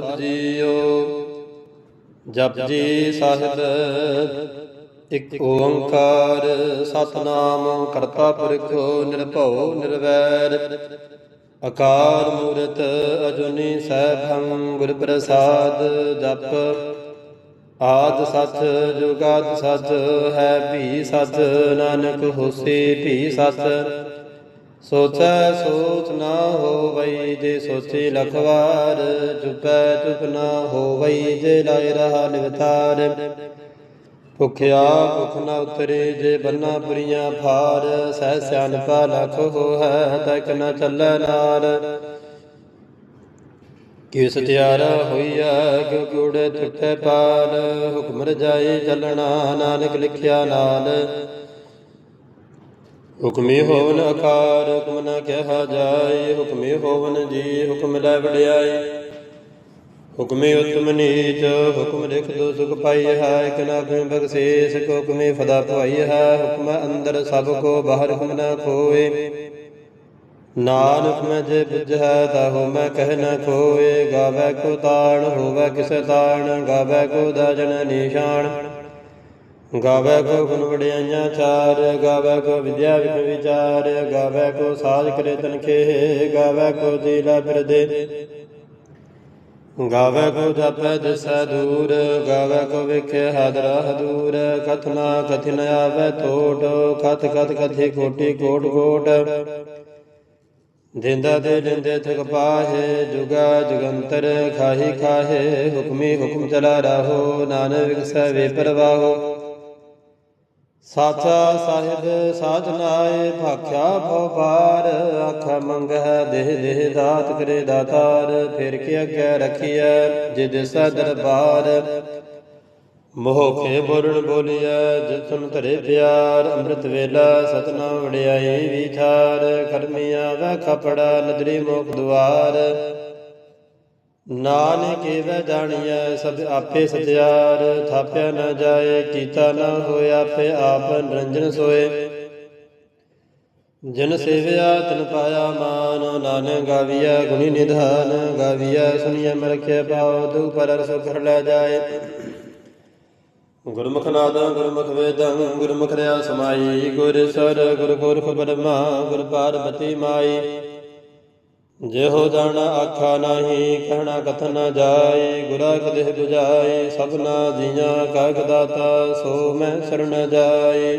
ਸਾਹਿਬ JIO. ਜਪ ਜੀ ਸਾਹਿਬ, ਇੱਕ ਓੰਕਾਰ ਸਤਨਾਮ ਕਰਤਾ ਪੁਰਖ ਨਿਰਭਉ ਨਿਰਵੈਰ। ਅਕਾਲ ਮੂਰਤ ਅਜੁਨੀ ਸੈਭੰ ਗੁਰ ਪ੍ਰਸਾਦ ਜਪ। ਆਦ ਸੱਚ, ਜੁਗਾਦ ਸੱਚ, ਹੈ ਭੀ ਸੱਚ, ਨਾਨਕ ਹੋਸੀ ਭੀ ਸੱਚ। ਸੋਚੈ ਸੋਚ ਨਾ ਹੋਵਈ ਜੇ ਸੋਚੀ ਲਖਵਾਰ, ਚੁਪੈ ਚੁਪ ਨਾ ਹੋਵਈ ਜੇ ਲਾਇ ਰਹਾ ਨਿਵਤਾਰ। ਭੁਖਿਆ ਭੁਖ ਨ ਉਤਰੇ ਜੇ ਬੰਨਾ ਪੁਰੀਆਂ ਫਾਰ ਸਹਿ ਸਿਆਨਪਾ ਲਖ ਹੋਹੈ ਤਕ ਨ ਚੱਲੈ ਨਾਰ। ਕਿਸ ਤਿਆਰਾ ਹੋਈਆ ਕਿਉ ਕਿਉੜੇ ਤੁਟੈ ਪਾਲ ਹੁਕਮ ਰਜਾਈ ਚੱਲਣਾ, ਨਾਨਕ ਲਿਖਿਆ ਨਾਲ। ਹੁਕਮੀ ਹੋਵਨ ਆਕਾਰ ਹੁਕਮ ਨ ਕਿਹਾ ਜਾਏ, ਹੁਕਮੀ ਹੋਵਨ ਜੀ, ਹੁਕਮ ਲੈ ਵਡਿਆਈ। ਹੁਕਮੇ ਉਤਮ ਨੀਚ, ਹੁਕਮ ਲਿਖ ਦੋ ਸੁਖ ਪਾਈ ਹੈ, ਇਕ ਨਾ ਕੋਈ ਬਖਸ਼ੇਸ, ਕੋ ਹੁਕਮੇ ਫਦਾ ਭਾਈ ਹੈ, ਹੁਕਮ ਅੰਦਰ ਸਭ ਕੋ ਬਾਹਰ ਹੁਕਮ ਨਾ ਖੋਏ। ਨਾਨਕ ਮੈਂ ਜੇ ਬੁਝੈ ਤਾ ਹੋ ਮੈਂ ਕਹਿ ਨ ਖੋਏ। ਗਾਵੇ ਕੋ ਤਾਣ, ਹੋਵੇ ਕਿਸ ਤਾਣ, ਗਾਵੇ ਕੋ ਦਾਜਨ ਨਿਸ਼ਾਨ। ਗਾਵੇ ਕੋ ਗੁਣ ਵਡਿਆਈਆਂ ਚਾਰ, ਗਾਵੇ ਕੋ ਵਿਦਿਆ ਵਿਖ ਵਿਚਾਰ, ਗਾਵੇ ਕੋ ਸਾਜ ਕਰੇ ਤਨਖੇ ਗਾਵੇ ਕੋ ਜੀਲਾ ਫਿਰਦੇ ਗਾਵੇ ਕੋ ਜਪੈ ਦਿਸੈ ਦੂਰ, ਗਾਵੇ ਕੋ ਵੇਖੇ ਹਾਦਰਾ ਹਦੂਰ ਕਥਨਾ ਕਥਿਨ ਆਵੇ ਟੋਟ ਕਥ ਕਥ ਕਥੀ ਕੋਟੀ ਕੋਟ ਕੋਟ। ਦਿੰਦਾ ਦੇ ਦਿੰਦੇ ਥਕ ਪਾਹੇ, ਜੁਗਾ ਜੁਗੰਤਰ ਖਾਹੀ ਖਾਹੇ, ਹੁਕਮੀ ਹੁਕਮ ਚਲਾ ਰਹੋ, ਨਾਨਕ ਵਿਗਸੈ ਵੇ ਪਰਵਾਹੋ। ਸਾਚਾ ਸਾਹਿਬ ਸਾਜਨਾਏ ਭਾਖਿਆ ਭਉ ਪਾਰ ਮੰਗਹਿ ਦੇਹ ਦੇਹ ਦਾਤ ਕਰੇ ਦਾਤਾਰ, ਫਿਰ ਕੇ ਅੱਗੇ ਰਖੀਐ ਜੇ ਦਿਸੈ ਦਰਬਾਰ। ਮੋਹ ਕੇ ਬੋਲਣ ਬੋਲੀਐ, ਜਿਤਨ ਧਰੇ ਪਿਆਰ, ਅੰਮ੍ਰਿਤ ਵੇਲਾ ਸਤਨਾਮ ਵਡਿਆਈ ਵਿਚਾਰ ਕਰਮੀਆਂ ਵਾ ਖਪੜਾ ਨਦਰੀ ਮੋਖ ਦੁਆਰ। ਨਾਨਕ ਵੈ ਜਾਣੀਐ, ਸਦ ਆਪੇ ਸਤਿਆਰ ਥਾਪਿਆ ਨਾ ਜਾਏ, ਕੀਤਾ ਨਾ ਹੋਇ ਆਪੇ ਆਪ ਨਿਰੰਜਨ ਸੋਏ। ਜਨ ਸੇਵਿਆ, ਤਨ ਪਾਇਆ ਮਾਨ, ਨਾਨਕ ਗਾਵੀਐ, ਗੁਣੀ ਨਿਧਾਨ, ਗਾਵੀਐ, ਸੁਣੀਐ ਮਰਖੇ ਪਾਉ ਤੂ ਪਰ ਸੁਖ ਲੈ ਜਾਏ। ਗੁਰਮੁਖ ਨਾਦੰ, ਗੁਰਮੁਖ ਵੇਦੰ, ਗੁਰਮੁਖ ਰਿਆ ਸਮਾਈ, ਗੁਰ ਸਰ, ਗੁਰ ਗੁਰਖ ਬਰਮਾ ਗੁਰ ਪਾਰਬਤੀ ਮਾਈ। ਜਿਹੋ ਜਾਣਾ ਆਖਾ ਨਹੀਂ, ਕਹਿਣਾ ਕਥ ਨਾ ਜਾਏ, ਗੁਰਾ ਕਦੇ 부ਜਾਏ ਸਭਨਾ ਜੀਆਂ ਕਾਗ ਦਾਤਾ, ਸੋ ਮੈਂ ਸਰਣ ਜਾਏ।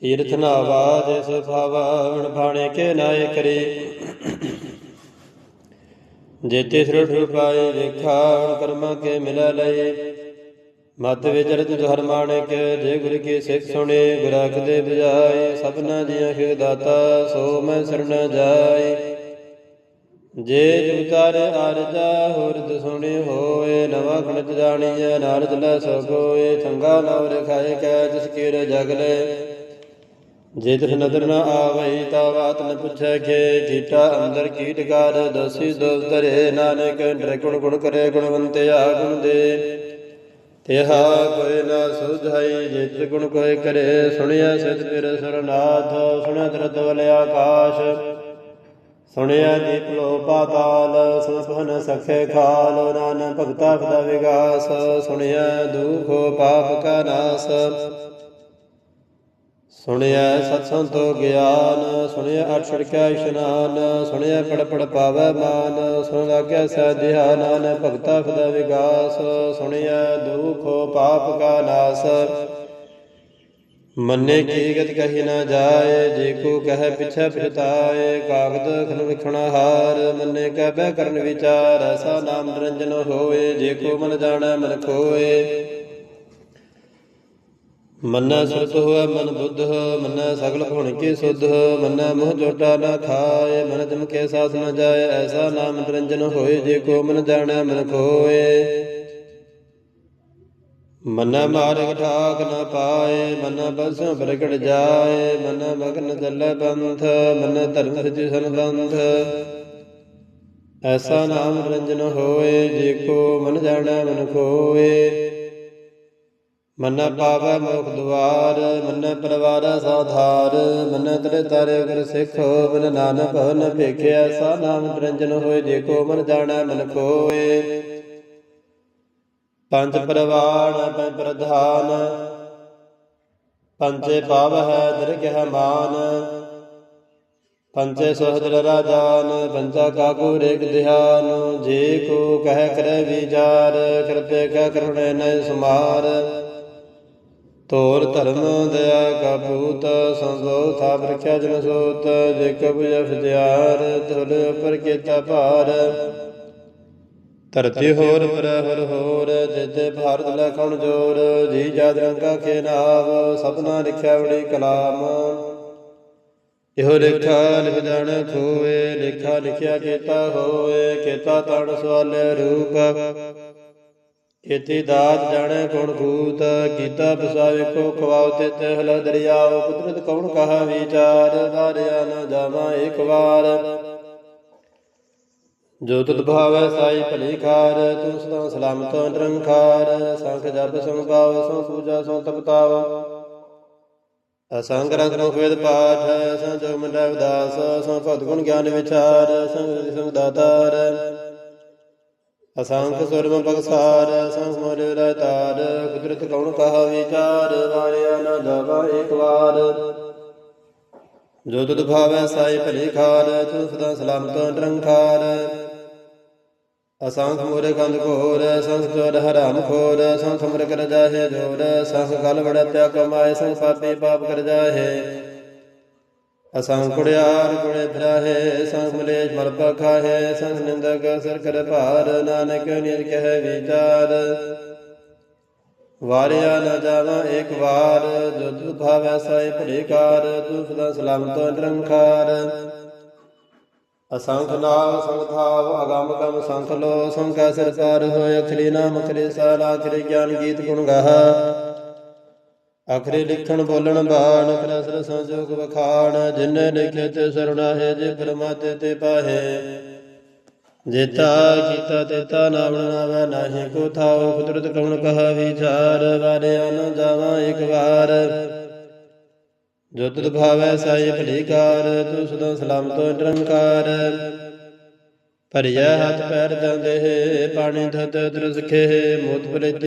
ਤੀਰਥ ਨਾਵਾ, ਜਿਸ ਭਾਵਾ ਭਾਣੇ ਕੇ ਨਾਏ ਕਰੇ। ਜੇਤੇ ਸਿਰ ਪਾਏ ਵੇਖਾ ਕਰਮਾਂ ਕੇ ਮਿਲਾ ਲਏ। ਮਤ ਵਿਚਰਤ ਹਰ ਮਾਣਕ ਜੇ ਗੁਰ ਕੀ ਸਿੱਖ ਸੁਣੇ ਗੁਰਾਖ ਦੇ ਬਜਾਏ ਸਭਨਾ ਜੀਆਂ ਖੇ ਦਾਤਾ, ਸੋ ਮੈਂ ਸਰਣ ਜਾਏ। ਜੇ ਜੁਗਤਾਰ ਅਰਜਾ ਹੋਰਦ ਸੁਣੇ ਹੋਏ, ਨਵਾ ਖਣਤ ਜਾਣੀਐ, ਨਾਰਦ ਲੈ ਸੋਏ ਚੰਗਾ ਨਾਮ ਰਖਾਏ ਕੈ ਜਿਸ ਕੀਰ ਜਗ ਲੈ। ਜੇ ਤਿਸ ਨਦਰ ਨ ਆਵਈ, ਤਾ ਬਾਤ ਨ ਪੁੱਛੈ ਕੇ ਕੀਟਾ ਅੰਦਰ ਕੀਟਕਾਰ ਦਸੀ ਦੋਸ ਧਰੇ, ਨਾਨਕ ਡਰ ਗੁਣ ਗੁਣ ਕਰੇ ਗੁਣਵੰਤਿਆ ਗੁਣ ਦੇ ਤਿਹਾ ਕੋਈ ਨਾ ਸੁਝਾਈ, ਜਿਤ ਗੁਣ ਕੋਈ ਕਰੇ ਸੁਣਿਆ ਸਿਧ ਪਿਰ ਸਰਨਾਥ ਸੁਣਿਆ ਦਰਦ ਵਲਿਆ ਆਕਾਸ਼ ਸੁਣਿਆ ਦੀਪ ਲੋ ਪਾਤਾਲ ਸੁਨਪਨ ਸਖੇ ਖਾਲ, ਨਾਨਕ ਭਗਤਾ ਪਦਾ ਵਿਗਾਸ, ਸੁਣਿਆ ਦੁਖੋ ਪਾਪ ਕਾ ਨਾਸ। ਸੁਣਿਆ ਸਤ ਸੰਤੋ ਗਿਆਨ, ਸੁਣਿਆ ਅਠ ਛੜਕਿਆ ਇਸ਼ਨਾਨ, ਸੁਣਿਆ ਪੜ ਪੜ ਪਾਵੈ ਮਾਨ, ਸੁਣ ਲਾਗਿਆ ਸਾਧਿਆ ਨਾਨਕ ਭਗਤਾ ਪਦਾ ਵਿਗਾਸ, ਸੁਣਿਆ ਦੁਖੋ ਪਾਪ ਕਾ ਨਾਸ। ਮੰਨੇ ਕੀ ਗਤ ਕਹੀ ਨਾ ਜਾਏ, ਜੇ ਕੋ ਕਹੈ ਪਿਛੈ ਪਛਤਾਏ, ਕਾਗਦ ਖਨ ਵਿਖਣਾ ਹਾਰ, ਮੰਨੇ ਕੈ ਬੈ ਕਰਨ ਵਿਚਾਰ, ਐਸਾ ਨਾਮ ਨਿਰੰਜਨ ਹੋਏ ਜੇ ਕੋ ਮਨ ਜਾਣੈ ਮਨ ਖੋਏ। ਮੰਨਾ ਸੁਰਤ ਹੋਇ ਮਨ ਬੁੱਧ, ਮੰਨਾ ਸਗਲ ਭੁਣ ਕੀ ਸੁਧ, ਮੰਨੈ ਮੋਹ ਜੋਟਾ ਨਾ ਖਾਏ, ਮਨ ਜਮ ਕੇ ਸਾਥ ਨ ਜਾਏ, ਐਸਾ ਨਾਮ ਨਿਰੰਜਨ ਹੋਏ, ਜੇ ਕੋ ਮਨ ਜਾਣੈ ਮਨ ਖੋਏ। ਮਨ ਮਾਰਗ ਠਾਕ ਨ ਪਾਏ, ਮਨ ਬਸ ਪ੍ਰਗਟ ਜਾਏ, ਮਨ ਮਗਨ ਚੱਲੇ ਪੰਥ, ਮਨ ਧਰਮ ਸਚ ਸੰਬੰਧ। ਐਸਾ ਨਾਮ ਰੰਜਨ ਹੋਏ, ਜੇ ਕੋ ਮਨ ਜਾਣੈ ਮਨ ਖੋਏ। ਮਨ ਪਾਵੈ ਮੁਖ ਦੁਆਰ, ਮਨ ਪਰਵਾਰ ਸਾਧਾਰ ਮਨ ਤਰੇ ਤਾਰੇ ਗੁਰ ਸਿੱਖ ਮਨ ਨਾਨਕ ਭਵਨ ਭੇਖਿਆ, ਐਸਾ ਨਾਮ ਰੰਜਨ ਹੋਏ ਦੇਖੋ ਮਨ ਜਾਣੈ ਮਨ ਕੋਏ ਪੰਜ ਪਰਵਾਣ ਪੰਜ ਪ੍ਰਧਾਨ, ਪੰਜੇ ਪਾਵ ਹੈ ਦਰਗਹਿ ਮਾਨ, ਪੰਜੇ ਸੋਹਦਰ ਰਾਜਾਨ, ਪੰਜਾ ਕਾਕੂ ਰੇਕ ਧਿਆਨ, ਜੇ ਕੋ ਕਹਿ ਕਰੈ ਵਿਚਾਰ, ਕਿਰਪੇ ਕਾ ਕਰੁਣੈ ਨੈ ਸਮਾਰ। ਤੋਰ ਧਰਮ ਦਇਆ ਕਾ ਪੂਤ ਸੰਸੋ ਥਾ ਪ੍ਰਖਿਆ ਜਨ ਸੋਤ, ਜੇ ਕਬ ਜਫ ਜਿਆਰ ਧੁਰ ਉਪਰ ਕੀਤਾ ਭਾਰ। ਧਰਤੀ ਹੋਰ, ਪਰ ਹੋਰ ਜਿਤੇ ਭਾਰਤ ਲਖਣ ਜੋਰ, ਜੀ ਜਦ ਰੰਗਾ ਕੇ ਨਾਮ ਸਭਨਾ ਲਿਖਿਆ ਬੜੀ ਕਲਾਮ। ਇਹੋ ਲੇਖਾ ਲਿਖ ਜਾਣ ਖੋਏ, ਲੇਖਾ ਲਿਖਿਆ ਕੀਤਾ ਹੋਏ, ਕੀਤਾ ਤਣ ਸਵਾਲੇ ਰੂਪ। ਕੀਤੀ ਦਾਤ ਜਾਣੈ ਗੁਣ ਗੂਤ ਕੀਤਾ ਬਸਾਵੇ ਕੋ ਖਵਾਉ ਤੇ ਤਹਿਲ ਦਰਿਆਉ ਕੁਦਰਤ ਕੌਣ ਕਹਾ ਵਿਚਾਰ ਵਾਰਿਆ ਨ ਜਾਵਾਂ ਇੱਕ ਵਾਰ। ਜੋ ਤੁਧ ਭਾਵੈ ਸਾਈ ਭਲੀ ਖਾਰ, ਤੂੰ ਸਦਾ ਸਲਾਮਤ ਨਿਰੰਕਾਰ। ਸੰਖ ਜਪ ਸੰਭਾਵ ਸੋ ਪੂਜਾ ਸੋ ਤਪਤਾਵ ਅਸੰਗ ਰੰਗ ਰੰਗ ਵੇਦ ਪਾਠ ਅਸੰ ਜੋ ਮੰਡੈ ਉਦਾਸ ਭਗਤ ਗੁਣ ਗਿਆਨ ਵਿਚਾਰ ਅਸੰਗ ਸੰਗ ਦਾਤਾਰ। ਅਸੰਖ ਸੁਰਮ ਬਗਸਾਰ ਅਸੰਖ ਮੋਰੇ ਰਹਿਤਾਰ ਕੁਦਰਤ ਕੌਣ ਕਹਾ ਵਿਚਾਰ, ਵਾਰਿਆ ਨਾ ਜਾਵਾ ਇੱਕ ਵਾਰ। ਜੋ ਤੁਧ ਭਾਵੈ ਸਾਈ ਭਲੀ ਖਾਰ, ਤੂੰ ਸਦਾ ਸਲਾਮਤ ਨਿਰੰਕਾਰ। ਅਸੰਖ ਮੋਰੇ ਕੰਦ ਘੋਰ ਅਸੰਖ ਚੋਰ ਹਰਾਮ ਖੋਰ ਅਸੰਖ ਮਰ ਕਰ ਜਾਹੇ ਜੋਰ ਅਸੰਖ ਕਲ ਬੜਾ ਤਿਆ ਕਮਾਏ ਸੰਖ ਪਾਪੇ ਪਾਪ ਕਰ ਜਾਹੇ। ਅਸੰਖ ਕੁੜਿਆਰ ਕੁੜੇ ਫਿਰਾਹੇ, ਸੰਖ ਮਲੇਸ਼ ਮਰ ਪਖਾਹੇ, ਸੰਖ ਨਿੰਦਕ ਸਰ ਕਰ ਭਾਰ, ਨਾਨਕ ਨਿਰ ਕਹਿ ਵਿਚਾਰ। ਵਾਰਿਆ ਨ ਜਾਵਾਂ ਇੱਕ ਵਾਰ, ਜੋ ਤੁਧ ਭਾਵੈ ਸਾਈ ਭਲੇ ਕਾਰ ਤੂੰ ਸਦਾ ਸਲਾਮਤ ਨਿਰੰਕਾਰ। ਅਸੰਖ ਨਾਮ ਸੰਗ ਥਾਵ, ਅਗੰਮ ਗਮ ਸੰਖ ਲੋ ਸੰਕਾ ਸਿਰ ਹੋਇ, ਅਖਰੀ ਨਾਮ ਅਖਰੀ ਸਾਲਾ ਅਖਰੀ ਗਿਆਨ ਗੀਤ ਗੁਣ ਗਾਹਾ। ਅਖਰੀ ਲਿਖਣ ਬੋਲਣ ਬਾਣ ਕਰਸਰ ਸੰਜੋਗ ਵਖਾਣ, ਜਿਨੇ ਲਿਖੇ ਤੇ ਸਰੁਣਾਹੇ ਜੇ ਪਰਮਾਤੇ ਤੇ ਪਾਹੇ। ਜੇਤਾ ਕੀਤਾ ਤੇਤਾ ਨਾਮ ਨਾਵੈ, ਨਾਹੀ ਕੋ ਥਾਉ, ਕੁਦਰਤ ਕਉਣ ਕਹਾ ਵਿਚਾਰ, ਵਾਰਿਆ ਨ ਜਾਵਾਂ ਇੱਕ ਵਾਰ। ਜੋ ਤੁਧ ਭਾਵੈ ਸਾਈ ਭਲੀ ਕਾਰ ਤੂੰ ਸਦਾ ਸਲਾਮਤ ਨਿਰੰਕਾਰ। ਭਰਿਆ ਹੱਥ ਪੈਰ ਜਾਂਦੇ ਪਾਣੀ ਧਤ ਦਰਸ ਮੋਤ ਪਰੇ